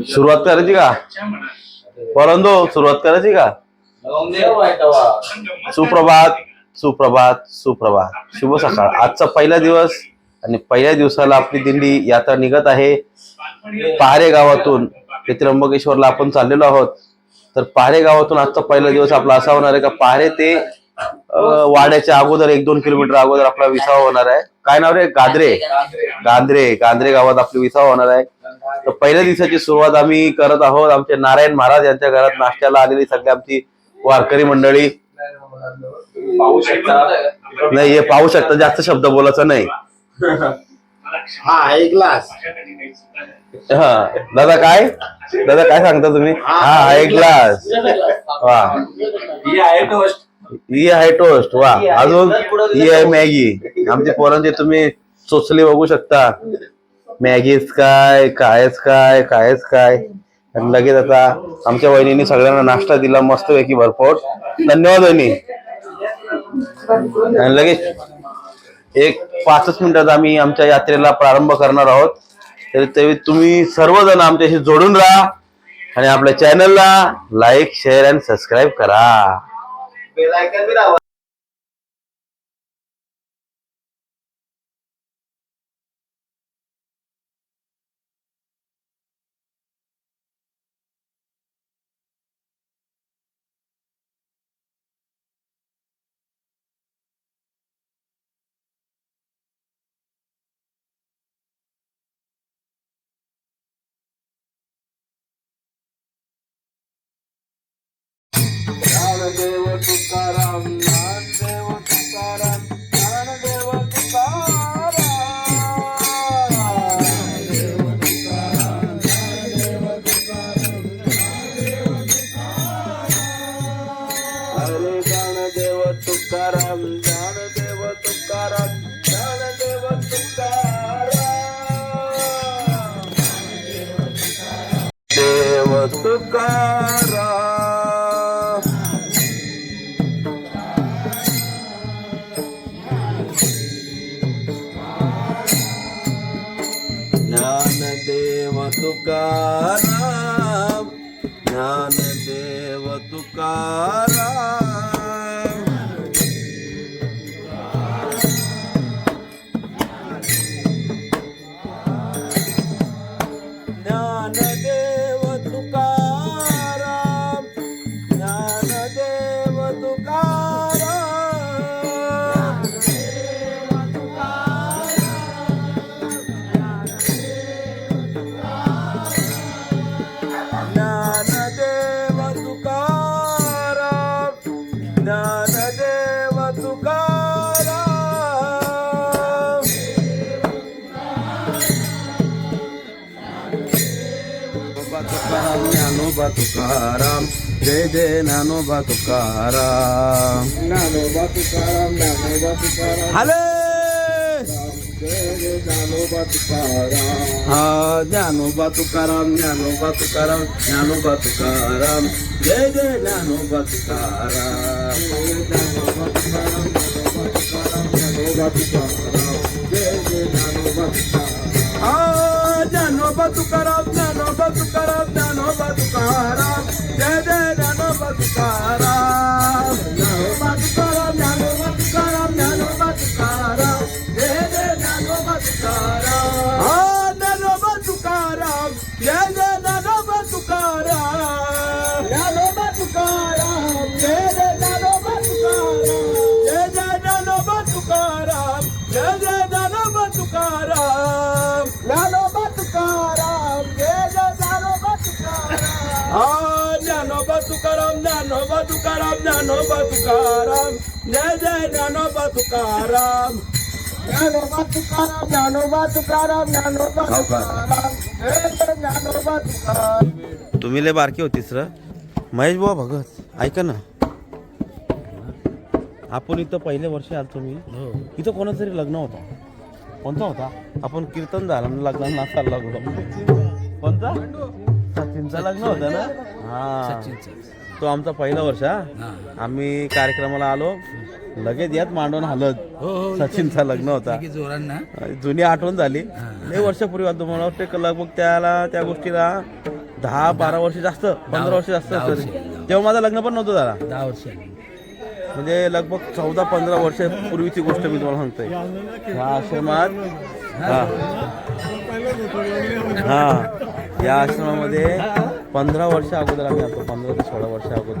सुरुवात करायची का? परंतु सुरुवात करायची का? सुप्रभात सुप्रभात सुप्रभात. शुभ सकाळ. आजचा पहिला दिवस आणि पहिल्या दिवसाला आपली दिंडी यात्रा निघत आहे. पहारे गावातून ते त्र्यंबकेश्वरला आपण चाललेलो आहोत. तर पहारे गावातून आजचा पहिला दिवस आपला असा होणार आहे का? पहारे ते वाड्याच्या अगोदर एक दोन किलोमीटर अगोदर आपला विसावा होणार आहे. काय नाव रे? गाद्रे. गांद्रे. गांद्रे गावात आपली विसावा होणार आहे. तर पहिल्या दिवसाची सुरुवात आम्ही करत आहोत. आमचे नारायण महाराज यांच्या घरात नाश्त्याला आलेली सगळी आमची वारकरी मंडळी. पाहू शकता नाही हे पाहू शकता जास्त शब्द बोलायचा नाही. हा एक ग्लास. हा. दादा काय? दादा काय सांगता तुम्ही? हा हा एक ग्लास. वा. ही आहे टोस्ट ही आहे टोस्ट वा. अजून? ही आहे मॅगी. आमच्या पोरांचे तुम्ही चोचले बघू शकता. मॅगीच काय कायच काय कायच काय? आणि लगेच आता आमच्या वहिनीने सगळ्यांना नाश्ता दिला मस्तपैकी भरपूर धन्यवाद वहिनी. आणि लगेच एक पाचच मिनिटात आम्ही आमच्या यात्रेला प्रारंभ करणार आहोत. तर ते तुम्ही सर्वजण आमच्याशी जोडून राहा आणि आपल्या चॅनलला लाईक शेअर आणि सबस्क्राईब करा. देव ज्ञानोबा तुकाराम जय जय ज्ञानोबा तुकाराम ज्ञानोबा तुकाराम ज्ञानोबा तुकाराम हले ज्ञानोबा तुकाराम हा ज्ञानोबा तुकाराम ज्ञानोबा तुकाराम ज्ञानोबा तुकाराम जय जय ज्ञानोबा तुकाराम ज्ञानोबा तुकाराम ज्ञानोबा तुकाराम हा ज्ञानोबा तुकाराम ज्ञानोबा तुकाराम ज्ञानोबा तुकाराम तुकाराम जय जय ज्ञानोबा तुकाराम. ज्ञानोबा तुकाराम ज्ञानोबा तुकाराम ज्ञानोबा तुकाराम. जय जय ज्ञानोबा तुकाराम. तुम्ही लय बारकी होतीस र. महेश बुवा भगत ऐका ना. आपण इथं पहिले वर्ष आलो तुम्ही इथं कोणाचं तरी लग्न होतं? कोणता होता? आपण कीर्तन झालं आणि लग्नाला चालला लागलो. कोणता? सचिनचं लग्न होतं ना? हा. तो आमचा पहिला वर्ष हा. आम्ही कार्यक्रमाला आलो. लगेच यात मांडून हलत. सचिनचं लग्न होता. जुनी आठवण झाली. लय वर्षापूर्वी आता मला वाटतं लगभग त्याला त्या गोष्टीला दहा बारा वर्ष जास्त पंधरा वर्ष जास्त असेल तेव्हा माझं लग्न पण नव्हतं झाला. दहा वर्ष म्हणजे लगभग चौदा पंधरा वर्ष पूर्वीची गोष्ट मी तुम्हाला सांगतोय. ह्या आश्रमात हा. हा. या आश्रमामध्ये पंधरा वर्ष अगोदर आम्ही आलो पंधरा ते सोळा वर्ष अगोदर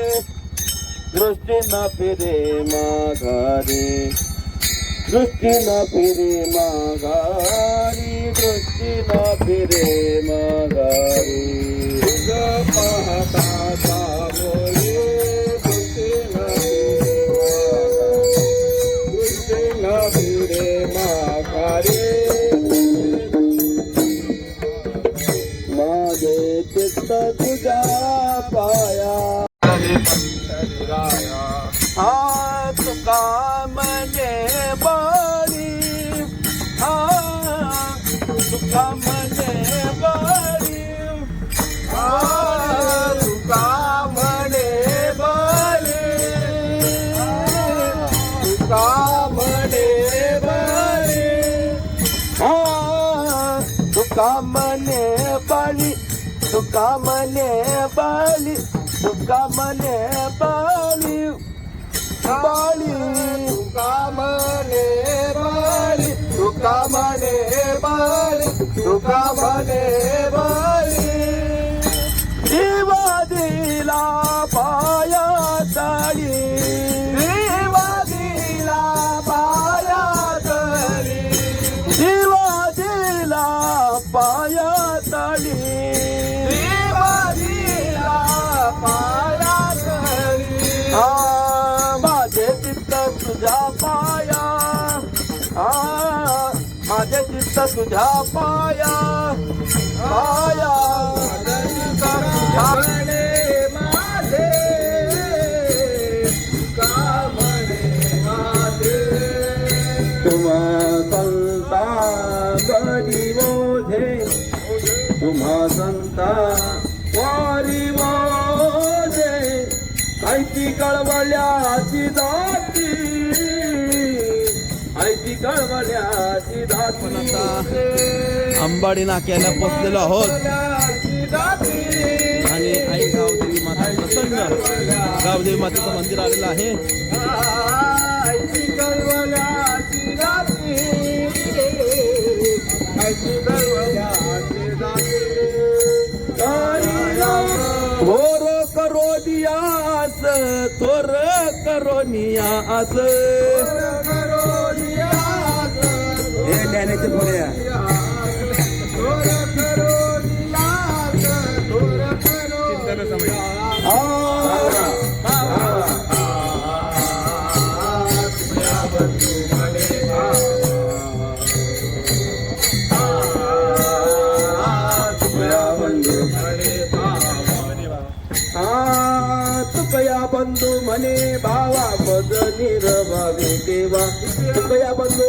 drushti na pire magari drushti na pire magari drushti na pire magari drushti na pire हा तवारी हा सुकाम जे बाली हा कामे बाली बाली तुका मने बाली तुका मने बाली तुका मने बाली माझे चित्त तुझ्या पाया. पाया माझे तुम्हा संता तुम्हा संता वारी मोझे. कळवल्याची अंबाडी नाक्याला पोचलेलो आहोत. आणि आई गावदेवी माता प्रसन्न. गावदेवी मातेचं मंदिर आलेलं आहे. थोर करो दियास थोर करो नियास. हे ज्ञानाचे पुढे तुकया बंधू म्हणे भावा पद निरभावे देवा। तुकया बंधू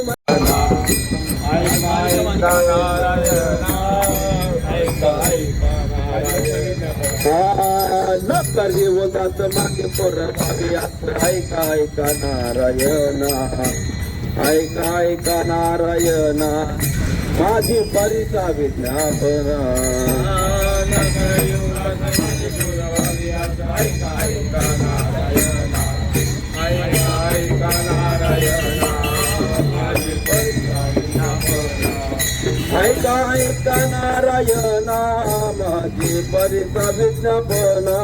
न कर्जे बोलतात मागे पोर ऐका ऐका नारायण। ऐका ऐका नारायण। माझी परीक्षा विज्ञापना ऐका गायका नारायणा माझे परित विज्ञापना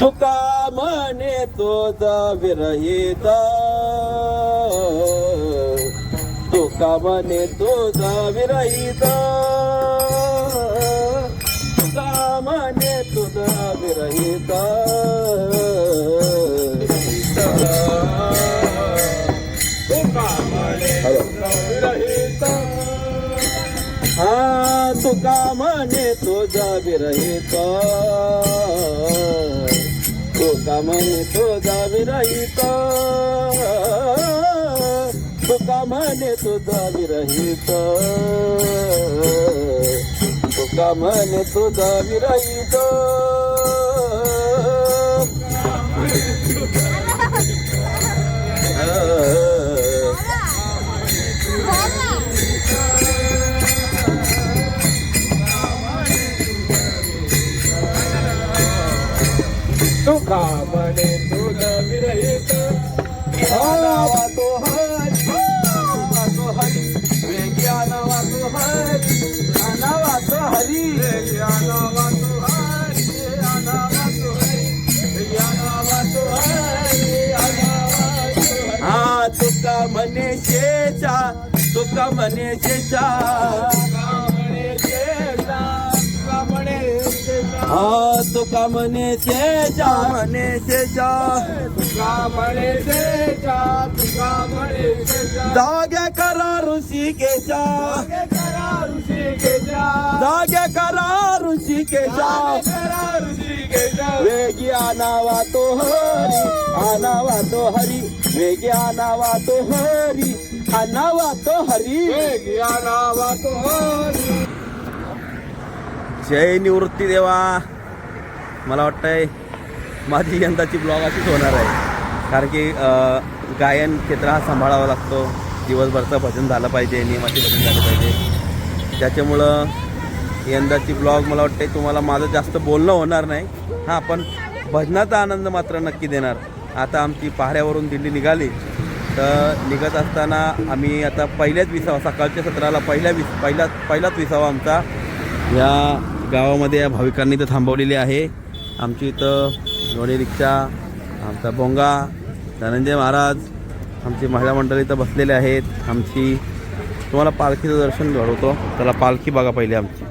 तुका म्हणे तोचा विरहित. तुका म्हणे तोचा विरहित. विरहित तुका म्हणे तुझा विरहित हा तुका म्हणे तुझा विरहित तुका म्हणे तुझा विरहित तुका म्हणे तुझा विरहित तुका म्हणे तुझा विरहित जागे करा ऋषिकेशा. जागे करा ऋषिकेशा. वेगी आणावा तो हरी आणावा तो हरी. वेगी आणावा तो हरी आणावा तो हरी वेगी आणावा तो हरी. जय निवृत्ती देवा. मला वाटतंय माझी यंदाची ब्लॉग अशीच होणार आहे. कारण की गायन क्षेत्र हा सांभाळावा लागतो. दिवसभरचं भजन झालं पाहिजे नियमाचे भजन झालं पाहिजे. त्याच्यामुळं यंदाची ब्लॉग मला वाटते तुम्हाला माझं जास्त बोलणं होणार नाही. हां पण भजनाचा आनंद मात्र नक्की देणार. आता आमची पहाऱ्यावरून दिल्ली निघाली. तर निघत असताना आम्ही आता पहिल्याच विसावा सकाळच्या सत्राला पहिल्या विस पहिला पहिलाच विसावा आमचा. या गावामध्ये या भाविकांनी तर थांबवलेली आहे. आमची इथं लोणी रिक्षा आमचा बोंगा धनंजय महाराज आमची महिला मंडळी इथं बसलेले आहेत. आमची तुम्हाला पालखीचं दर्शन घडवतो. त्याला पालखी बघा पहिली आमची.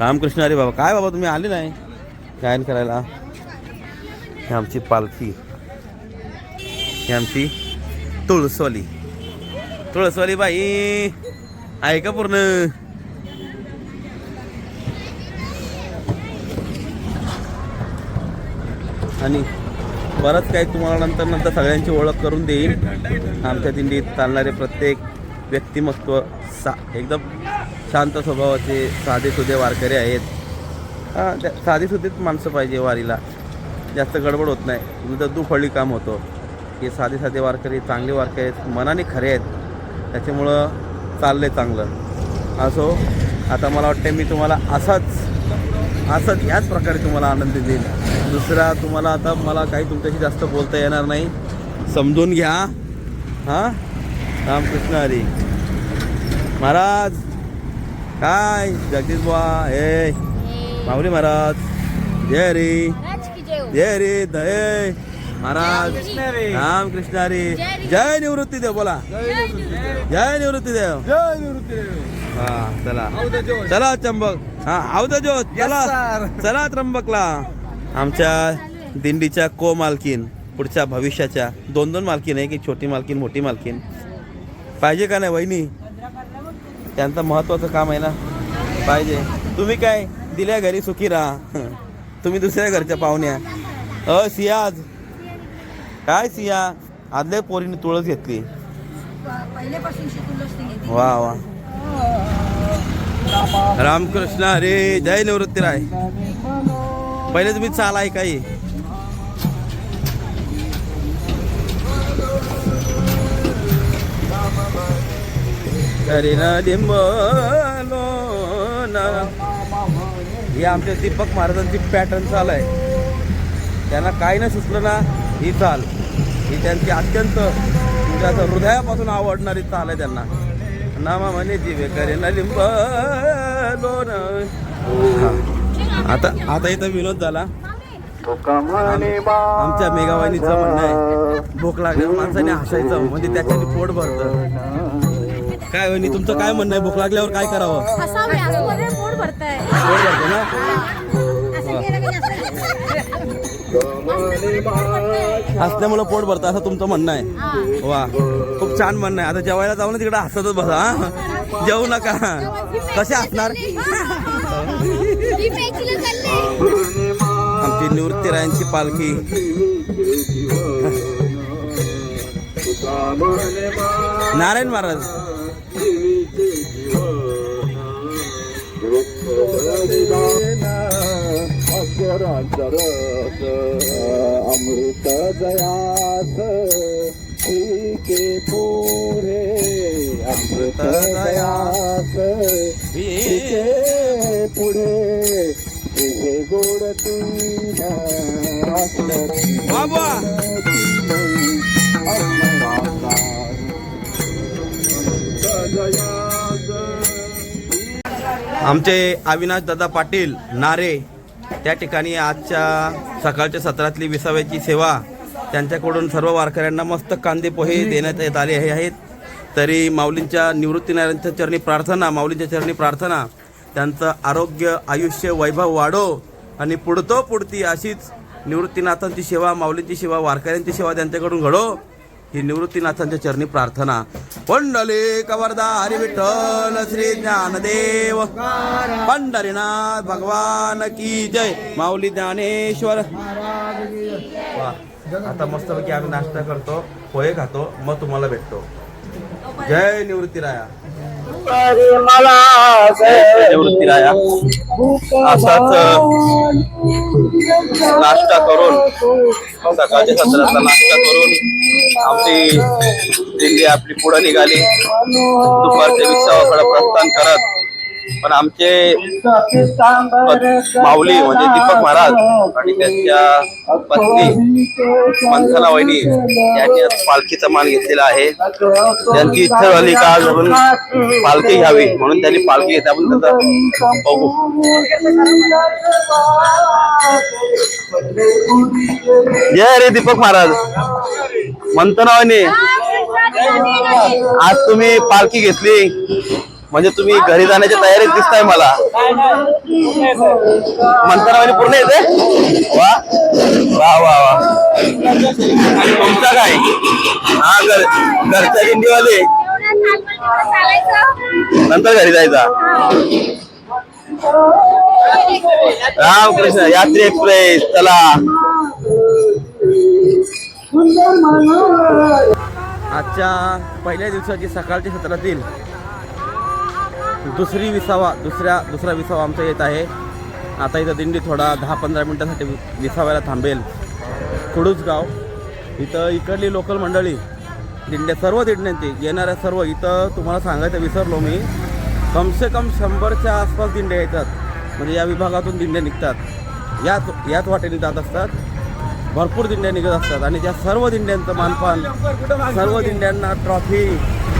रामकृष्ण अरे बाबा काय बाबा तुम्ही आले नाही? गायन करायला. ही आमची पालखी. ही आमची तुळसवाली. तुळसवाली बाई आहे का पूर्ण? आणि बरंच काही तुम्हाला नंतर नंतर सगळ्यांची ओळख करून देईल आमच्या दिंडीत चालणारे प्रत्येक व्यक्तिमत्व सा एकदम शांत स्वभावाचे साधे सुधे वारकरी आहेत. हां त्या साधी माणसं पाहिजे वारीला. जास्त गडबड होत नाही. उलट दुफळी काम होतं. हे साधे साधे वारकरी चांगले वारकरी आहेत. मनाने खरे आहेत. त्याच्यामुळं चाललं आहे चांगलं. असो आता मला वाटतं मी तुम्हाला असाच असंच ह्याच प्रकारे तुम्हाला आनंद देईल. दुसरा तुम्हाला आता मला काही तुमच्याशी जास्त बोलता येणार नाही. समजून घ्या. हां? रामकृष्ण हरी. महाराज. काय? जगदीश बुवा हे. माऊली महाराज. जय हरी. जय हरी. दये महाराज. रामकृष्ण हरी. जय निवृत्ती देव बोला. जय निवृत्ती देव जय निवृत्ती हा चला. चला चंबक. हा आवदा ज्योत चला. चला त्र्यंबकला. आमच्या दिंडीच्या को मालकीन पुढच्या भविष्याच्या दोन दोन मालकीन आहे की छोटी मालकीन मोठी मालकीन. पाहिजे का नाही वहिनी? त्यांचं महत्वाचं काम आहे ना? पाहिजे. तुम्ही काय दिल्या घरी सुखी राहा. तुम्ही दुसऱ्या घरच्या पाहुण्या अ सियाज काय सिया? आदल्या पोरीने तुळस घेतली. वा वा रामकृष्ण अरे जय निवृत्ती राय. पहिले तुम्ही चाल आहे काही. हे ना ही आमच्या दीपक महाराजांची पॅटर्न चाल आहे. त्यांना काही नाही सुचलं ना ही चाल. ही त्यांची अत्यंत म्हणजे असं हृदयापासून आवडणारी चाल आहे त्यांना. नामा म्हणे दिवे करे न लिंब लोण. आता आता इथं विनोद झाला. आमच्या मेगावाहिनीचं म्हणणं आहे भूक लागल्यावर माणसाने हसायचं म्हणजे त्याच्याने पोट भरतं. काय वहिनी तुमचं काय म्हणणं आहे? भूक लागल्यावर काय करावं? पोट भरतंय. पोट भरतं ना? असं केलं की असं हसल्यामुळं पोट भरतं असं तुमचं म्हणणं आहे. वा खूप छान म्हणणं आहे. आता जेवायला जाऊ ना तिकडे हसतच बसा हा. जेवू नका. कसे हसणार? आमची निवृत्तीरायांची पालखी. नारायण महाराज. अमृत दयात के पुरे अमृत दयात के पुढे तुझे गोड तुझ्या बाबा! आमचे अविनाश दादा पाटील नारे त्या ठिकाणी आजच्या सकाळच्या सत्रातली विसाव्याची सेवा त्यांच्याकडून सर्व वारकऱ्यांना मस्त कांदे पोहे देण्यात येत आले हे आहेत. तरी माऊलींच्या निवृत्तीनारायणच्या चरणी प्रार्थना माऊलींच्या चरणी प्रार्थना त्यांचं आरोग्य आयुष्य वैभव वाढो आणि पुढतो पुढती अशीच निवृत्तीनाथांची सेवा माऊलींची सेवा वारकऱ्यांची सेवा त्यांच्याकडून घडो. ही निवृत्तीनाथांच्या चरणी प्रार्थना. पंडले कवरदा हरी विठ्ठल श्री ज्ञानदेव. पंढरीनाथ भगवान की जय. माऊली ज्ञानेश्वर. वा आता मस्तपैकी आम्ही नाश्ता करतो पोहे खातो मग तुम्हाला भेटतो. जय निवृत्तीराया. जय निवृत्तीराया असाच नाश्ता करून हो सकाळच्या सत्राचा नाश्ता करून आमची दिंडी आपली पुढे निघाली. दुपारच्या विसावाकडे प्रस्थान करत पण आमचे माऊली म्हणजे दीपक महाराज आणि त्यांच्या पत्नी मंथना वहिनी यांनी पालखीचा मान घेतलेला आहे. त्यांची इच्छा झाली का आज पालखी घ्यावी म्हणून त्यांनी पालखी घेतली. आपण त्याचा बघू. जय रे दीपक महाराज. मंथना वहिनी आज तुम्ही पालखी घेतली. म्हणजे तुम्ही घरी जाण्याच्या तयारीत दिसताय मला. मंथना वहिनी पूर्ण येते? वा. वा वा वा. आणि तुमचा काय? हा घर घरच्या दिंडीवाले नंतर घरी जायचा? रामकृष्ण यात्री एक्सप्रेस चला. आजच्या पहिल्या दिवसाची सकाळच्या सत्रातील दुसरी विसावा दुसऱ्या दुसरा विसावा आमचा येत आहे. आता इथं दिंडी थोडा दहा पंधरा मिनटासाठी विसावायला विसाव्याला थांबेल. कुडूसगाव इथं इकडली लोकल मंडळी दिंड्या सर्व दिंड्यांची येणाऱ्या सर्व इथं तुम्हाला सांगायचं विसरलो मी. कमसे कम शंभरच्या आसपास दिंड्या येतात. म्हणजे या विभागातून दिंड्या निघतात. याच याच वाटेने जात असतात. भरपूर दिंड्या निघत असतात. आणि त्या सर्व दिंड्यांचं मानपान सर्व दिंड्यांना ट्रॉफी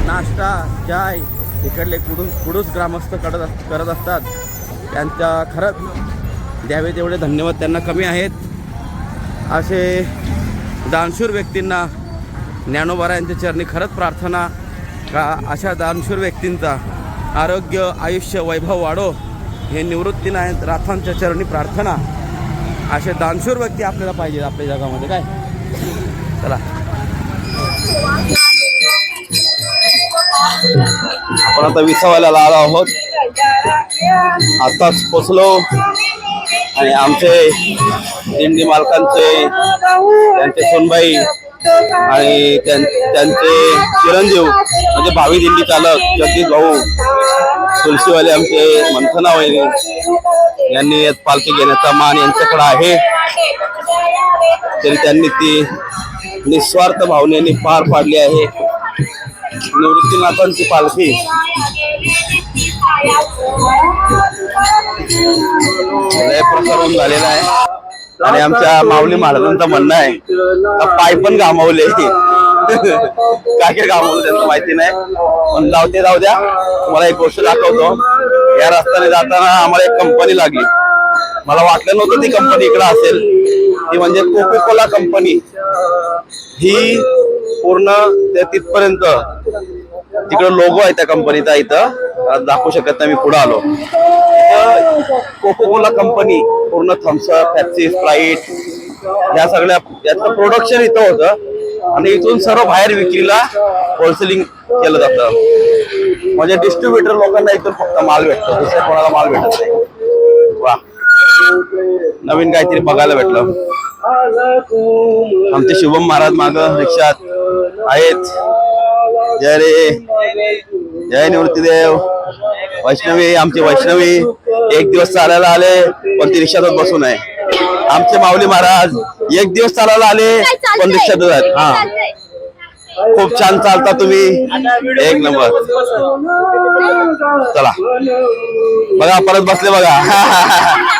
नाश्ता चाय इकडले कुडूस कुडूस ग्रामस्थ करत अस- करत असतात. त्यांच्या खरंच द्यावे तेवढे धन्यवाद त्यांना कमी आहेत. असे दानशूर व्यक्तींना ज्ञानोबारा यांच्या चरणी खरंच प्रार्थना का अशा दानशूर व्यक्तींचा आरोग्य आयुष्य वैभव वाढो हे निवृत्ती नाही राथांच्या चरणी प्रार्थना. असे दानशूर व्यक्ती आपल्याला पाहिजेत आपल्या जगामध्ये. काय? चला. आपण आता विसावायला आलो आहोत. आताच पोचलो. आणि आमचे दिंडी मालकांचे त्यांचे सोनबाई आणि त्यां- त्यांचे चिरंजीव म्हणजे भावी दिंडी चालक जगदीश भाऊ तुलसीवाले आमचे मंथना वहिनी यांनी पालखी घेण्याचा मान यांच्याकडे आहे. तरी त्यांनी ती निस्वार्थ भावनेने पार पाडली आहे. निवृत्तीनाथांची पालखी. लय प्रकरण झालेला आहे. आणि आमच्या माऊली महाराजांचं म्हणणं आहे पाय पण घामावले काय काय काम त्यांचं माहिती नाही. पण जाऊ ते जाऊ द्या. तुम्हाला एक गोष्ट दाखवतो. या रस्त्याने जाताना आम्हाला एक कंपनी लागली. मला वाटलं नव्हतं ती कंपनी इकडं असेल. ती म्हणजे कोको कोला कंपनी ही पूर्ण ते तिथपर्यंत. तिकडे लोगो आहे त्या कंपनीचा इथं. दाखवू शकत नाही मी पुढे आलो. कोको कोला कंपनी पूर्ण थम्सअप पॅप्सी स्प्राईट या सगळ्या याचं प्रोडक्शन इथं होतं. आणि इथून सर्व बाहेर विक्रीला होलसेलिंग केलं जातं. म्हणजे डिस्ट्रीब्युटर लोकांना इथून फक्त माल भेटतो. दुसऱ्या कोणाला माल भेटत नाही. वा. नवीन काहीतरी बघायला भेटलं. आमचे शुभम महाराज माग रिक्षात आहेत. जय रे. जय निवृत्तीदेव. वैष्णवी आमची वैष्णवी एक दिवस चालायला आले पण ती रिक्षातच बसून आहे. आमचे माऊली महाराज एक दिवस चालायला आले पण रिक्षातच आहेत. हा. खूप छान चालता तुम्ही. एक नंबर. चला. बघा परत बसले बघा.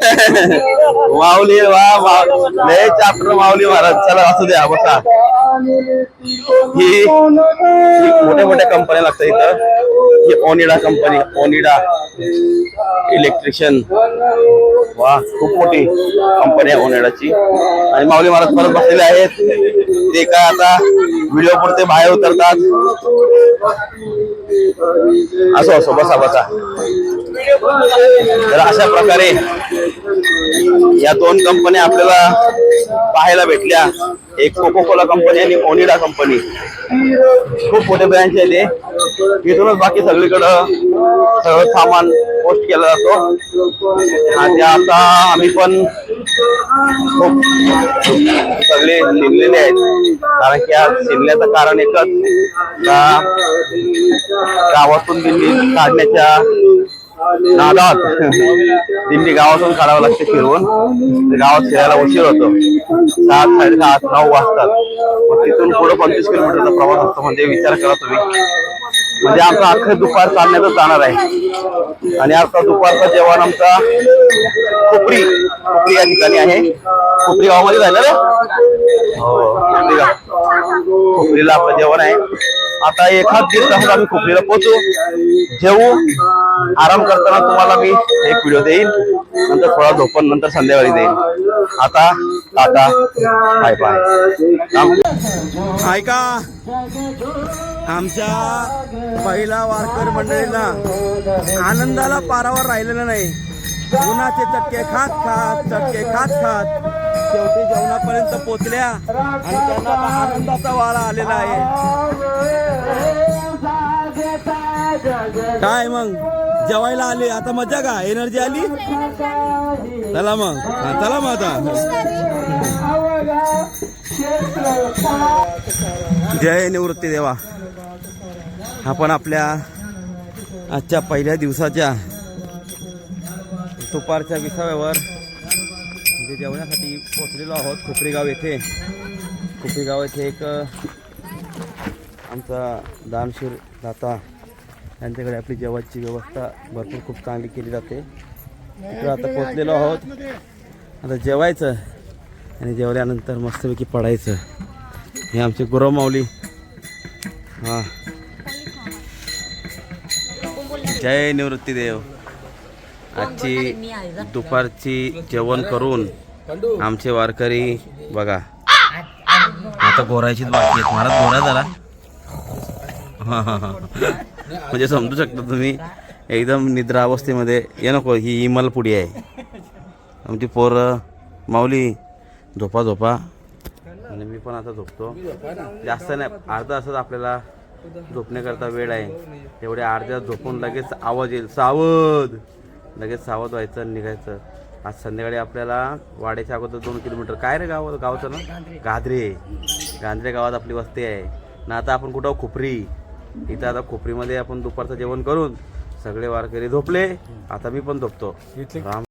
माऊली वा माऊ- लय चाप्टर माऊली महाराज. चला असू द्या बसा. ही ही मोठ्या मोठ्या कंपन्या लागतात इथं. ही ओनिडा कंपनी ओनिडा इलेक्ट्रिशियन वा खूप मोठी कंपनी आहे ओनिडाची. आणि माऊली महाराज परत बसलेले आहेत. ते काय आता व्हिडिओ पुरते बाहेर उतरतात. असो असो बसा बसा. तर अशा प्रकारे या दोन कंपन्या आपल्याला पाहायला भेटल्या. एक कोको कोला कंपनी आणि ओनिडा कंपनी खूप मोठे ब्रँच आहे ते तिथूनच बाकी सगळीकडं सगळं सामान पोस्ट केला जातो. आणि आता आम्ही पण खूप सगळे शिरलेले आहेत. कारण की आज शिरल्याचं कारण एकच का गावातून दिल्ली काढण्याच्या नादात. दिंडी गावातून काढावं लागते फिरवून गावात फिरायला उशीर होतो. सात साडेसात नऊ वाजतात. मग तिथून पुढे पंचवीस किलोमीटरचा प्रवास असतो. म्हणजे विचार करा तुम्ही. म्हणजे आमचा अख्खं दुपार चालण्यातच जाणार आहे. आणि आता दुपारचं जेवण आमचा कुपरी. खुपरी या ठिकाणी आहे. कुपरी गावामध्ये झालं रे? हो खुपरी गाव आपलं जेवण आहे. आता एखाद दीड तासात आम्ही खुपरीला पोहोचू. जेवू. आराम करताना तुम्हाला मी एक व्हिडिओ देईन. नंतर थोडा झोपण नंतर संध्याकाळी देईन. आता आता बाय बाय ऐका. आमच्या पहिला वारकर मंडळीला आनंदाला पारावर राहिलेला नाही. उन्हाचे चटके खात खात चटके खात खात शेवटी जेवणापर्यंत पोचल्या आणि त्यांना आनंदाचा वारा आलेला आहे. काय मग? जेवायला आले? आता मजा का? एनर्जी आली? चला मग. चला मग आता. जय निवृत्ती देवा. आपण आपल्या आजच्या पहिल्या दिवसाच्या दुपारच्या विसाव्यावर म्हणजे जेवण्यासाठी पोचलेलो आहोत खुपरीगाव येथे. खुपरीगाव येथे एक आमचा दानशूर दाता यांच्याकडे आपली जेवायची व्यवस्था भरपूर खूप चांगली केली जाते. इकडे आता पोचलेलो आहोत. आता जेवायचं आणि जेवल्यानंतर मस्तपैकी पडायचं. हे आमचे गुरवमाऊली हां. जय निवृत्तीदेव. आजची दुपारची जेवण करून आमचे वारकरी बघा. आता गोरायचीच बाकी आहेत. महाराज गोरा झाला म्हणजे समजू शकता तुम्ही एकदम निद्रा अवस्थेमध्ये ये नको ही इमलपुडी आहे. आमची पोरं माऊली झोपा झोपा. आणि मी पण आता झोपतो. जास्त नाही अर्धा असंच आपल्याला झोपण्याकरता वेळ आहे. तेवढ्या अर्ध्या झोपून लगेच आवाज येईल. सावध! लगेच सावध व्हायचं आणि निघायचं. आज संध्याकाळी आपल्याला वाड्याच्या अगोदर दोन किलोमीटर. काय रे गाव गावचं ना? गाधरे गांधरे गावात आपली वस्ती आहे. ना आता आपण कुठं? खुपरी. इथं आता खुपरीमध्ये आपण दुपारचं जेवण करून सगळे वारकरी झोपले. आता मी पण झोपतो. राम